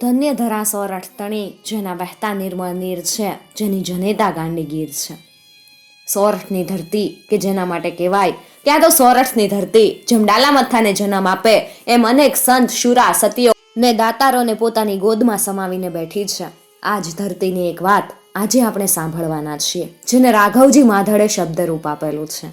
ધન્ય ધરા સોરઠ તણી, જેના વહેતા નિર્મળ નીર છે, જેની જનેતા ગાંડી ગીર છે. સોરઠની ધરતી કે જેના માટે કહેવાય ત્યાં તો સોરઠની ધરતી, જેમ ડાલામથાને જન્મ આપે, એમ અનેક સંત, શુરા, સતીઓ ને દાતારોને પોતાની ગોદમાં સમાવીને બેઠી છે. આ જ ધરતીની એક વાત આજે આપણે સાંભળવાના છીએ, જેને રાઘવજી માધડે શબ્દરૂપ આપેલું છે.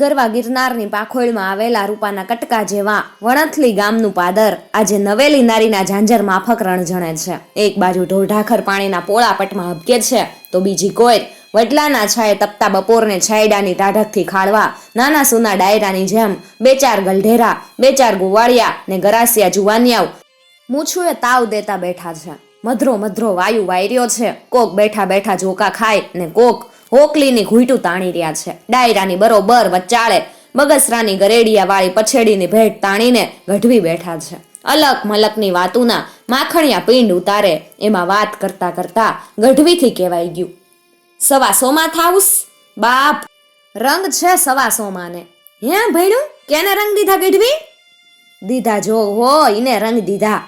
ગરવા ગિરનારની પાખોળમાં આવેલા રૂપાના કટકા જેવા વણથલી ગામનું પાદર આજે નવેલી નારીના ઝાંઝર માફક રણજણે છે. એક બાજુ ઢોઢાખર પાણીના પોળા પટમાં હબકે છે, તો બીજી કોઈ વડલાના છાએ તપતા બપોરને છાયડાની ટાઢકથી ખાળવા નાના સુના ડાયરાની જેમ બે ચાર ગલઢેરા, બે ચાર ગુવાળિયા ને ગરાસિયા જુવાનિયાઓ મૂછુએ તાવ દેતા બેઠા છે. મધરો મધરો વાયુ વાયર્યો છે. કોક બેઠા બેઠા જોકા ખાય ને કોક હોકલીની ઘૂંટું તાણી રહ્યા છે. ડાયરાની બરોબર વચાળે બગસરાની ગરેડિયા વાળી પછેડીની ભેટ તાણીને ગઢવી બેઠા છે. અલક મલકની વાતુના માખણિયા પિંડ ઉતારે એમાં વાત કરતા કરતા ગઢવીથી કહેવાય ગયું, સવા સોમાં થાઉસ? બાપ! રંગ છે સવા સોમાને. હે ભૈડું કેને રંગ દીધા ગઢવી? દીધા જો હો ઈને રંગ દીધા.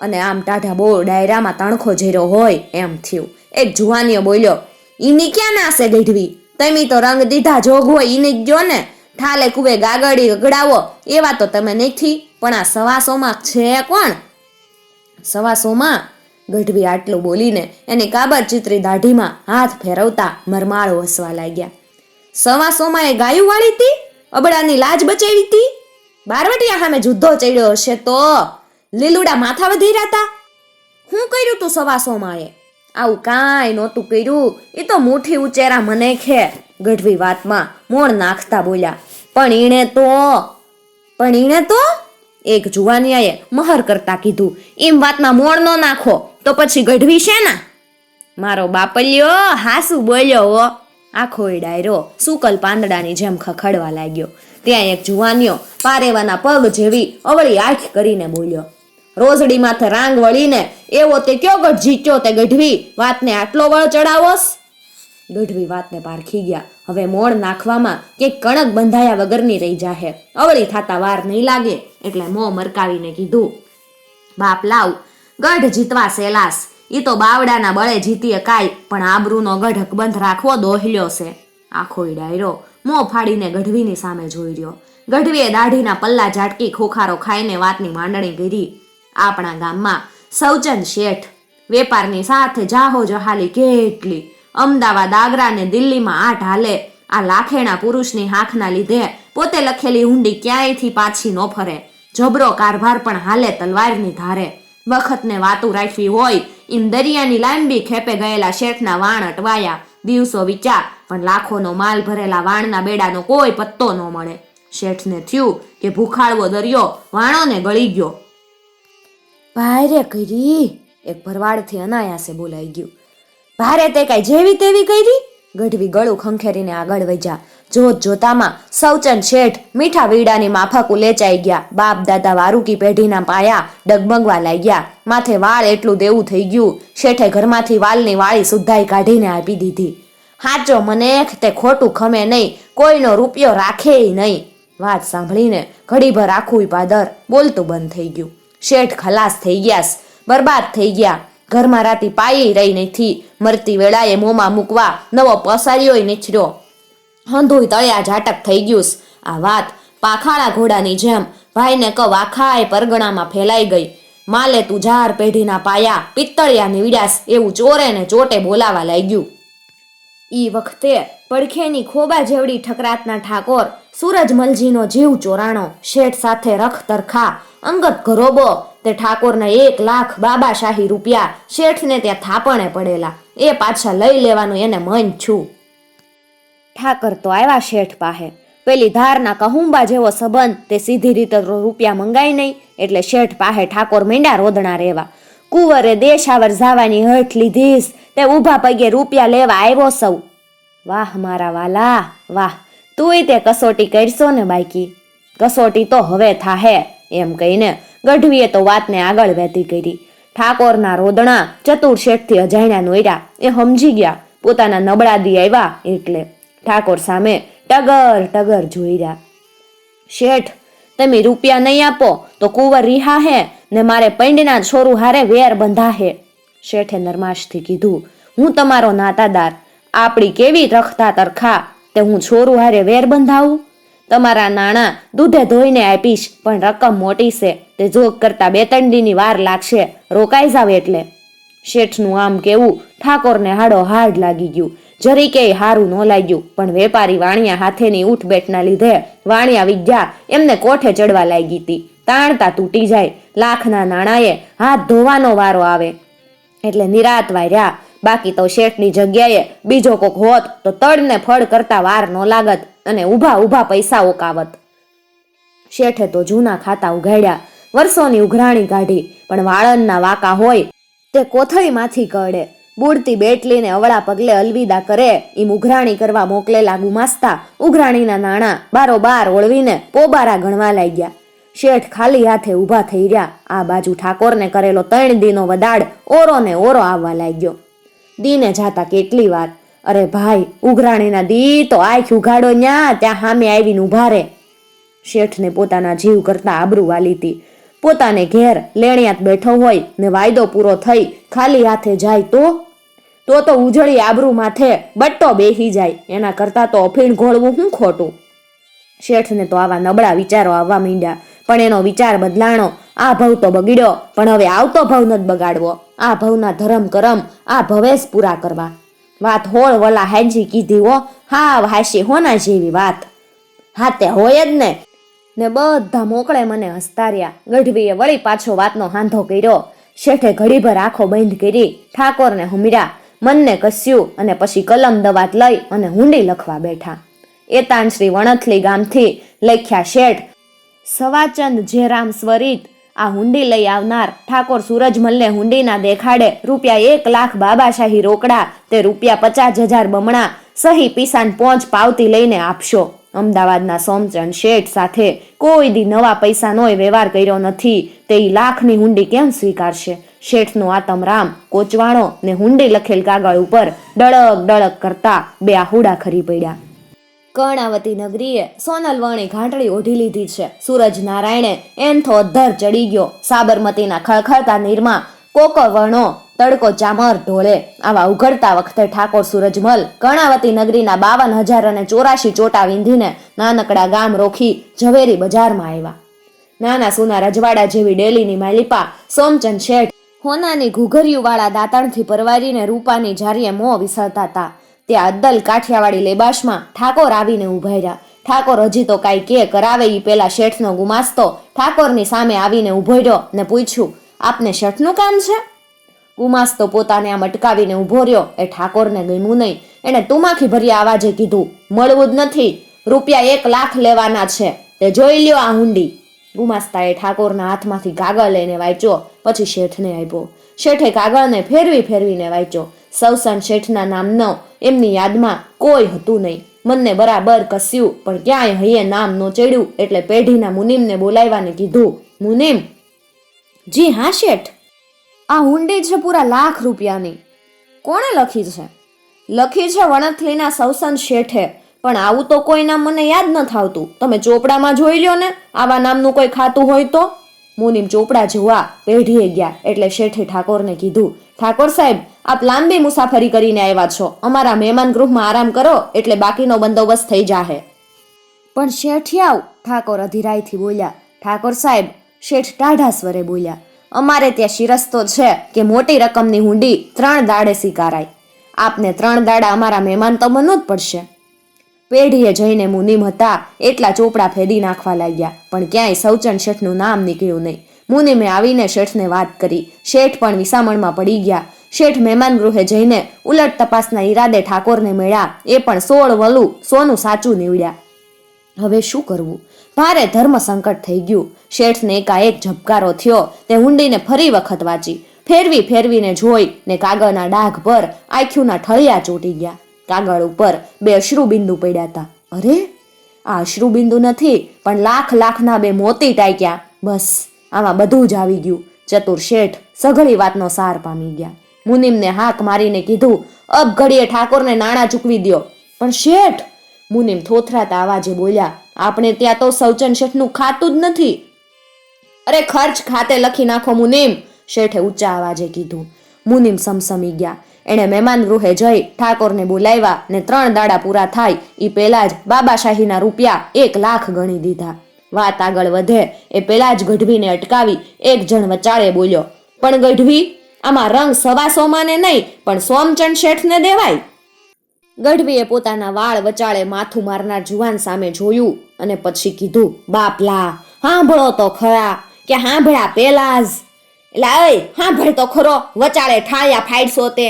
અને આમ ટાઢા બોળ ડાયરામાં તણખો જીરો હોય એમ થયું. એક જુવાનીઓ બોલ્યો ઈની ક્યાં નાસે ગઢવી તમે તો રંગ દીધા જોગ હોય ઈને જ ગયો ને. ઠાલે કુવે ગાગડી ગગડાવો, એવા તો તમે નથી. પણ આ સવાસોમાં છે કોણ? સવાસોમાં? ગઢવી આટલું બોલીને એની કાબર ચિત્રી દાઢીમાં હાથ ફેરવતા મરમાળો હસવા લાગ્યા. સવાસોમાં એ ગાયું વાળી હતી અબડાની લાજ બચાવી હતી બારવટિયા સામે જુદ્ધો ચડ્યો હશે તો? લીલુડા માથા વધીરા હતા હું કર્યું તું સવાસોમાં એ? આવું કાંઈ નહોતું કર્યું. એ તો મુઠ્ઠી ઉચેરા મને ખે ગઢવી વાતમાં મોણ નાખતા બોલ્યા, પણ એણે તો, પણ એણે તો? એક જુવાનિયાએ મહર કરતા કીધું, એમ વાતમાં મોણ ન નાખો, તો પછી ગઢવી છે ને? મારો બાપલ્યો, હાસુ બોલ્યો હો. આખો એ ડાયરો સુકલ પાંદડાની જેમ ખખડવા લાગ્યો. ત્યાં એક જુવાનિયો પારેવાના પગ જેવી અવળી આંખ કરીને બોલ્યો રોજડી માથે રાંગ વળીને એવો તે કયો ગઢ જીત્યો તે ગઢવી વાતને આટલો વળ ચડાવોસ? ગઢવી વાતને પારખી ગયા. હવે મોણ નાખવામાં કે કણક બંધાયા વગરની રહી જાહે. અવળી થાતા વાર નહીં લાગે, એટલે મોં મરકાવીને કીધું, બાપ લાવ, ગઢ જીતવા સેલાસ. ઈ તો બાવડાના બળે જીતીએ કાય પણ આબરૂનો ગઢ અકબંધ રાખવો દોહલ્યો છે. આખો ડાયરો મોં ફાડીને ગઢવીની સામે જોઈ રહ્યો. ગઢવીએ દાઢીના પલ્લા ઝાટકી ખોખારો ખાઈને વાતની માંડણી કરી. આપણા ગામમાં સૌચંદ શેઠ, વેપારની સાથે જાહો જહાલી કેટલી. અમદાવાદ, આગ્રા ને દિલ્હીમાં આ ઢાલે આ લાખેણા પુરુષની હાંખના લીધે પોતે લખેલી ઊંડી ક્યાંયથી પાછી ન ફરે. જબરો કારભાર પણ હાલે તલવારની ધારે. વખતને વાતું રાખવી હોય એમ દરિયાની લાંબી ખેપે ગયેલા શેઠના વાણ અટવાયા. દિવસો વિચાર, પણ લાખોનો માલ ભરેલા વાણના બેડાનો કોઈ પત્તો ન મળે. શેઠને થયું કે ભૂખાળવો દરિયો વાણોને ગળી ગયો. ભારે કરી. એક ભરવાડથી અનાયાસે બોલાઈ ગયું. ભારે તે કાંઈ જેવી તેવી કરી? ગઢવી ગળું ખંખેરીને આગળ વજા જોત જોતામાં સૌચંદ શેઠ મીઠા વીડાની માફક ઉલેચાઈ ગયા. બાપ દાદા વારુકી પેઢીના પાયા ડગમગવા લાગ્યા. માથે વાળ એટલું દેવું થઈ ગયું. શેઠે ઘરમાંથી વાલની વાળી સુધાઈ કાઢીને આપી દીધી. હાચો મને તે ખોટું ખમે નહીં. કોઈનો રૂપિયો રાખે નહીં. વાત સાંભળીને ઘડીભર આખું પાદર બોલતું બંધ થઈ ગયું. શેઠ ખલાસ થઈ ગયા બરબાદ થઈ ગયા. ઘરમાં રાતી પાઈ રહી નથી મરતી વેળાએ મોંમાં મૂકવા નવો પસારીઓય નીચર્યો હંધુય તળિયા ઝાટક થઈ ગયું આ વાત પાખાળા ઘોડાની જેમ ભાઈને કવ આખાએ પરગણામાં ફેલાઈ ગઈ. માલે તું ઝાર પેઢીના પાયા પિત્તળિયા નીવડ્યાસ એવું ચોરે ને ચોટે બોલાવા લાગ્યું. ઈ વખતે પડખેની ખોબા જેવડી ઠકરાતના ઠાકોર સૂરજમલજીનો જીવ ચોરાણો, શેઠ સાથે રખ અંગત ઘરોબો, તે ઠાકોરને એક લાખ બાબાશાહી રૂપિયા, શેઠને ત્યાં થાપણે પડેલા. એ પાછા લઈ લેવાનું એને મન છું. ઠાકર તો આવ્યા શેઠ પાસે. પેલી ધારના કહુંબા જેવો સંબંધ તે સીધી રીતે રૂપિયા મંગાય નહીં એટલે શેઠ પાસે ઠાકોર મીંડા રોદણા રહેવા. કુંવરે દેશાવર જાવાની હઠ લીધીસ તે ઊભા પગે રૂપિયા લેવા આવ્યો સૌ. વાહ મારા વાલા, વાહ, તુંય તે કસોટી કરશો ને બાકી કસોટી તો હવે થાહે, એમ કહીને ગઢવીએ તો વાતને આગળ વહેતી કરી. ઠાકોરના રોદણા ચતુર શેઠથી અજાણ્યા નોયરા એ સમજી ગયા, પોતાના નબળા દી આવ્યા એટલે. ઠાકોર સામે ટગર ટગર જોઈ રહ્યા. શેઠ, તમે રૂપિયા નહીં આપો, તો કુંવર રિહા હે ને મારે પૈંડના છોરું હારે વેર બંધા હે શેઠે નરમાશથી કીધું, હું તમારો નાતાદાર, આપણી કેવી રખતા તરખા, તે હું છોરું હારે વેર બંધાવું? તમારા નાણાં દૂધે ધોઈને આપીશ, પણ રકમ મોટી છે, તે જોગ કરતા બે ત્રણ વાર લાગશે, રોકાઈ જાવ એટલે. શેઠનું આમ કેવું, ઠાકોરને હાડો હાડ લાગી ગયું. જરીકેય હારું ન લાગ્યું, પણ વેપારી વાણિયા હાથેની ઉઠ બેઠના લીધે વાણિયા વિદ્યા એમને કોઠે ચડવા લાગી હતી તાણતા તૂટી જાય, લાખના નાણાંએ હાથ ધોવાનો વારો આવે. એટલે નિરાત વાર્યા. બાકી તો શેઠની જગ્યાએ બીજો કોક હોત તો તળને ફળ કરતા વાર ન લાગત અને ઊભા ઊભા પૈસા ઓકાવત શેઠે તો જૂના ખાતા ઉઘાડ્યા, વર્ષોની ઉઘરાણી કાઢી, પણ વાળંદના વાકા હોય તે કોથળીમાંથી કળે બુડતી બેટલીને અવળા પગલે અલવિદા કરે, એમ ઉઘરાણી કરવા મોકલેલા ગુમાસ્તા ઉઘરાણીના નાણાં બારોબાર ઓળવીને પોબારા ગણવા લાગ્યા. શેઠ ખાલી હાથે ઊભા થઈ રહ્યા. આ બાજુ ઠાકોરને કરેલો ત્રણ દીનો વદાડ ઓરો ને ઓરો આવવા લાગ્યો. દીને જાતા કેટલી વાર. અરે ભાઈ, ઉઘરાણીના દી તો આંખ ઉઘાડો ન્યા, ત્યાં સામે આવીને ઊભા રે. શેઠને પોતાના જીવ કરતા આબરૂ વાલી હતી. પોતાને ઘેર લેણિયાત બેઠો હોય ને વાયદો પૂરો થઈ ખાલી હાથે જાય તો? તો તો ઉજળી આબરૂ માથે બટ્ટો બેસી જાય. એના કરતાં તો અફીણ ઘોળવું શું ખોટું? શેઠને તો આવા નબળા વિચારો આવવા માંડ્યા. પણ એનો વિચાર બદલાણો. આ ભવ તો બગડ્યો, પણ હવે આવતો ભવ નથી બગાડવો. આ ભવના ધરમ કરમ, આ ભવેશ પૂરા કરવા. વાત હોળ વલા હેજી કીધી હો, હાવ હાશી હોના જેવી વાત. હા હોય જ ને. ને બધા મોકળે મને હસ્તાર્યા. ગઢવીએ વળી પાછો વાતનો હાંધો કર્યો. શેઠે ઘડીભર આંખો બંધ કરી ઠાકોરને હુમર્યા મનને કસ્યું અને પછી કલમ દવાત લઈ અને હુંડી લખવા બેઠા. એતાન શ્રી વણથલી ગામથી લખ્યા શેઠ સવાચંદ જેરામ સ્વરિત, આ હુંડી લઈ આવનાર ઠાકોર સૂરજમલને હુંડીના દેખાડે રૂપિયા એક લાખ બાબાશાહી રોકડા, તે રૂપિયા પચાસ હજાર બમણા, સહી પીસાન પોંચ પાવતી લઈને આપશો. અમદાવાદના સોમચંદ શેઠ સાથે કોઈ દી નવા પૈસાનોય વ્યવહાર કર્યો નથી, તે લાખની હુંડી કેમ સ્વીકારશે? શેઠનો આતમ રામ, કોચવાણો ને હુંડી લખેલ કાગળ ઉપર ડળક ડળક કરતા બે આહુડા ખરી પડ્યા. કર્ણાવતી નગરીએ સોનલવણી ઘાંટડી ઓઢી લીધી છે. સૂરજ નારાયણે એનથો અધ્ધર ચડી ગયો. સાબરમતીના ખળખળતા નીરમાં કોકવર્ણો તડકો ચામર ઢોળે. આવા ઉઘડતા વખતે ઠાકોર સૂરજમલ કર્ણાવતી નગરીના બાવન હજાર અને ચોરાશી ચોટા વિંધીને નાનકડા ગામ રોખી ઝવેરી બજારમાં આવ્યા. નાના સુના રજવાડા જેવી ડેલીની માલિપા સોમચંદ શેઠ હોનાની ઘૂઘરિયુવાળા દાંતણથી પરવારીને રૂપાની જારીએ મોં વિસરતા હતા. ત્યાં અદ્દલ કાઠિયાવાડી લેબાશમાં ઠાકોર આવીને ઊભા રહ્યા. ઠાકોર હજી તો કાંઈ કે કરાવે એ પેલા શેઠનો ગુમાસ્તો. ઠાકોરની સામે આવીને ઊભો રહ્યો ને પૂછ્યું, આપને શેઠનું કામ છે? ગુમાસ્તો પોતાને આમ અટકાવીને ઊભો રહ્યો. એ ઠાકોરને ગમ્યું નહીં. એણે તુમાખી ભર્યા આવાજે કીધું, મળવું જ નથી. રૂપિયા એક લાખ લેવાના છે. તે જોઈ લ્યો આ હુંડી. ગુમાસ્તાએ ઠાકોરના હાથમાંથી કાગળ લઈને વાંચ્યો, પછી શેઠને આપ્યો. શેઠે કાગળને ફેરવી ફેરવીને વાંચ્યો. સવસન શેઠના નામનો એમની યાદમાં કોઈ હતું નહીં. મનને બરાબર કસ્યું, પણ ક્યાંય હૈયે નામ નો ચડ્યું એટલે પેઢીના મુનિમને બોલાવવાને કીધું, મુનિમ, જી હા શેઠ? આ હુંડી છે પૂરા લાખ રૂપિયાની. કોણે લખી છે? લખી છે વણથલીના સવસન શેઠે, પણ આવું તો કોઈ નામ મને યાદ ન થાવતું. તમે ચોપડામાં જોઈ લ્યો ને, આવા નામનું કોઈ ખાતું હોય તો. મુનિમ ચોપડા જોવા પેઢીએ ગયા એટલે શેઠે ઠાકોરને કીધું, ઠાકોર સાહેબ આપ લાંબી મુસાફરી કરીને આવ્યા છો. અમારા મહેમાન ગૃહમાં આરામ કરો, એટલે બાકીનો બંદોબસ્ત થઈ જાહે. પણ શેઠિયાવ ઠાકોર અધિરાયથી બોલ્યા. ઠાકોર સાહેબ, શેઠ ટાઢા સ્વરે બોલ્યા. અમારે ત્યાં શિરસ્તો છે કે મોટી રકમની હુંડી ત્રણ દાડે સ્વીકારાય. આપને ત્રણ દાડા અમારા મહેમાન તો બનવું જ પડશે. પેઢીએ જઈને મુનિમ હતા, એટલા ચોપડા ફેદી નાખવા લાગ્યા. પણ ક્યાંય સૌચન શેઠનું નામ નીકળ્યું નહીં. મુનિમે આવીને શેઠને વાત કરી. શેઠ પણ વિસામણમાં પડી ગયા. શેઠ મહેમાન ગૃહે જઈને ઉલટ તપાસના ઈરાદે ઠાકોરને મળ્યા. એ પણ સોળ વલું સોનું સાચું નીવડ્યા. હવે શું કરવું? ભારે ધર્મ સંકટ થઈ ગયું. શેઠને એકાએક ઝબકારો થયો. તે હુંડીને ફરી વખત વાંચી. ફેરવી ફેરવીને જોઈ ને કાગળના ડાઘ પર આંખ્યુંના ઠળિયા ચોંટી ગયા. કાગળ ઉપર બે અશ્રુબિંદુ પડ્યા હતા. અરે, આ અશ્રુબિંદુ નથી, પણ લાખ લાખના બે મોતી ટાંક્યા. બસ, આમાં બધું જ આવી ગયું. ચતુર શેઠ સઘળી વાતનો સાર પામી ગયા. મુનિમને હાક મારીને કીધું, અબ ઘડીએ ઠાકોરને નાણાં ચૂકવી દ્યો. પણ શેઠ, મુનિમ થોથરાતા અવાજે બોલ્યા, આપણે ત્યાં તો સૌચન શેઠનું ખાતું જ નથી. અરે ખર્ચ ખાતે લખી નાખો મુનિમ, શેઠે ઊંચા અવાજે કીધું. મુનિમ સમસમી ગયા. એણે મહેમાન ગૃહે જઈ ઠાકોરને બોલાવ્યા ને ત્રણ દાડા પૂરા થાય એ પહેલા જ બાબાશાહીના રૂપિયા એક લાખ ગણી દીધા. વાત આગળ વધે, એ પહેલા જ ગઢવીને અટકાવી એક જણ વચાળે બોલ્યો, પણ ગઢવી આમાં રંગ સવા સોમાને નહીં, પણ સોમચંદ શેઠને દેવાય. ગઢવીએ પોતાના વાળ વચાળે માથું મારનાર જુવાન સામે જોયું અને પછી કીધું, બાપલા, હાંભળો તો ખરા કે હાંભળ્યા પેલા જ. એટલે, અય હાંભળ તો ખરો, વચાળે ઠાળ્યા ફાડશો તે.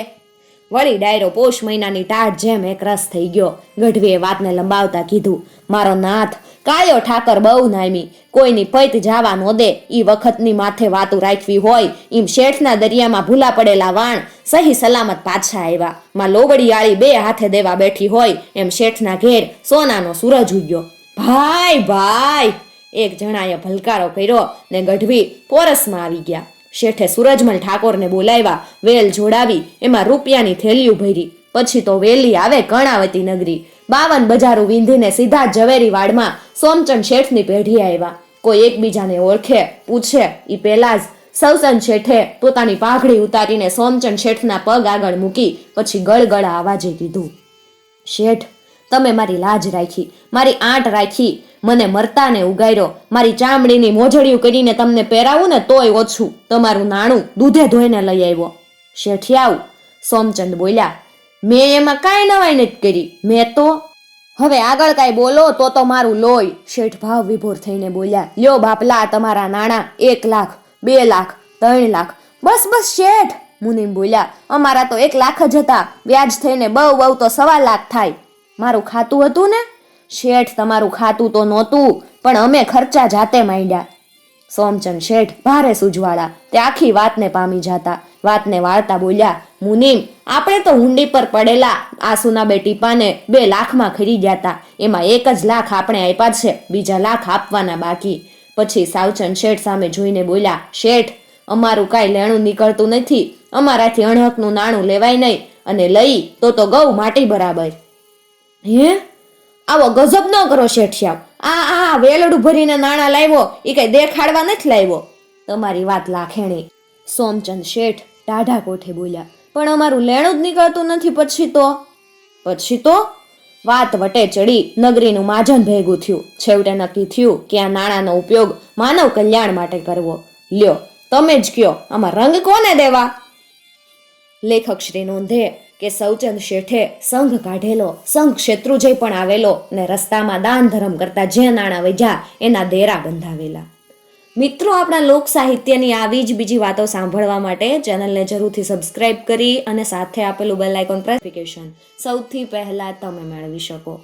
વળી ડાયરો પોષ મહિનાની ટાઢ જેમ એક થઈ ગયો. ગઢવીએ વાતને લંબાવતા કીધું, મારો નાથ કાયો ઠાકર બહુ નામી. કોઈની પૈત જવા નો દે. ઈ વખતની માથે વાતું રાખવી હોય. એમ શેઠના દરિયામાં ભૂલા પડેલા વાણ. સહી સલામત પાછા આવ્યા. માં લોબડીયાળી બે હાથે દેવા બેઠી હોય. એમ શેઠના ઘેર સોનાનો સૂરજ ઉગ્યો. ભાઈ ભાઈ! એક જણાએ ભલકારો કર્યો ને ગઢવી પોરસમાં આવી ગયા. શેઠે સૂરજમલ ઠાકોરને બોલાવ્યા, વેલ જોડાવી, એમાં રૂપિયાની થેલીઓ ભરી. પછી તો વેલી આવે કર્ણાવતી નગરી. બાવન બજારો વીંધીને સીધા ઝવેરી વાડમાં સોમચંદ શેઠની પેઢી આવ્યા. કોઈ એકબીજાને ઓળખે, પૂછે એ પહેલા જ સૌસન શેઠે પોતાની પાઘડી ઉતારીને સોમચંદ શેઠના પગ આગળ મૂકી, પછી ગળગળા અવાજે કીધું, શેઠ, તમે મારી લાજ રાખી, મારી આંટ રાખી મને મરતાને ઉગાર્યો મારી ચામડીની મોજડિયું કરીને તમને પહેરાવું ને તોય ઓછું. તમારું નાણું દૂધે ધોઈને લઈ આવ્યો. શેઠિયાવ સોમચંદ બોલ્યા, મેં એમાં કાંઈ નવાઈ નથી કરી. મેં તો હવે આગળ કાંઈ બોલો તો તો મારું લોહી. શેઠ ભાવ વિભોર થઈને બોલ્યા, લ્યો બાપલા તમારા નાણાં એક લાખ, બે લાખ, ત્રણ લાખ. બસ બસ, શેઠ. મુનિમ બોલ્યા, અમારા તો એક લાખ જ હતા. વ્યાજ થઈને બહુ બહુ તો સવા લાખ થાય. મારું ખાતું હતું ને? શેઠ તમારું ખાતું તો નહોતું, પણ અમે ખર્ચા જાતે માંડ્યા. સોમચંદ શેઠ ભારે સૂજવાળા તે આખી વાતને પામી જાતા, વાતને વાળતા બોલ્યા, મુનિમ, આપણે તો હુંડી પર પડેલા આસુના બે ટીપાને બે લાખમાં ખરીદ્યા હતા. એમાં એક જ લાખ આપણે આપ્યા છે, બીજા લાખ આપવાના બાકી. પછી સાવચંદ શેઠ સામે જોઈને બોલ્યા, શેઠ, અમારું કાંઈ લેણું નીકળતું નથી, અમારાથી અણહકનું નાણું લેવાય નહીં, અને લઈ તો તો ગૌ માટી બરાબર. હે? આવો ગજબ ન કરો શેઠિયા. આ આ વેલડું ભરીને નાણાં લાવ્યો એ કઈ દેખાડવા નથી લાવ્યો. તમારી વાત લાખેણી. સોમચંદ શેઠ ટાઢા કોઠે બોલ્યા. પણ અમારું લેણું જ નીકળતું નથી, પછી તો? પછી તો? વાત વટે ચડી, નગરીનું માજન ભેગું થયું. છેવટે નક્કી થયું કે આ નાણાંનો ઉપયોગ માનવ કલ્યાણ માટે કરવો. લ્યો, તમે જ કયો, આમાં રંગ કોને દેવા? લેખક શ્રી નોંધે કે સૌચંદ શેઠે સંઘ કાઢેલો, સંઘ શેત્રુજય પણ આવેલો ને રસ્તામાં દાન ધર્મ કરતા જે નાણાં વૈજા એના દેરા બંધાવેલા. મિત્રો, આપણા લોક સાહિત્યની આવી જ બીજી વાતો સાંભળવા માટે ચેનલને જરૂરથી સબસ્ક્રાઇબ કરી અને સાથે આપેલું બેલ આઇકોન પ્રેસ સૌથી પહેલાં તમે મેળવી શકો.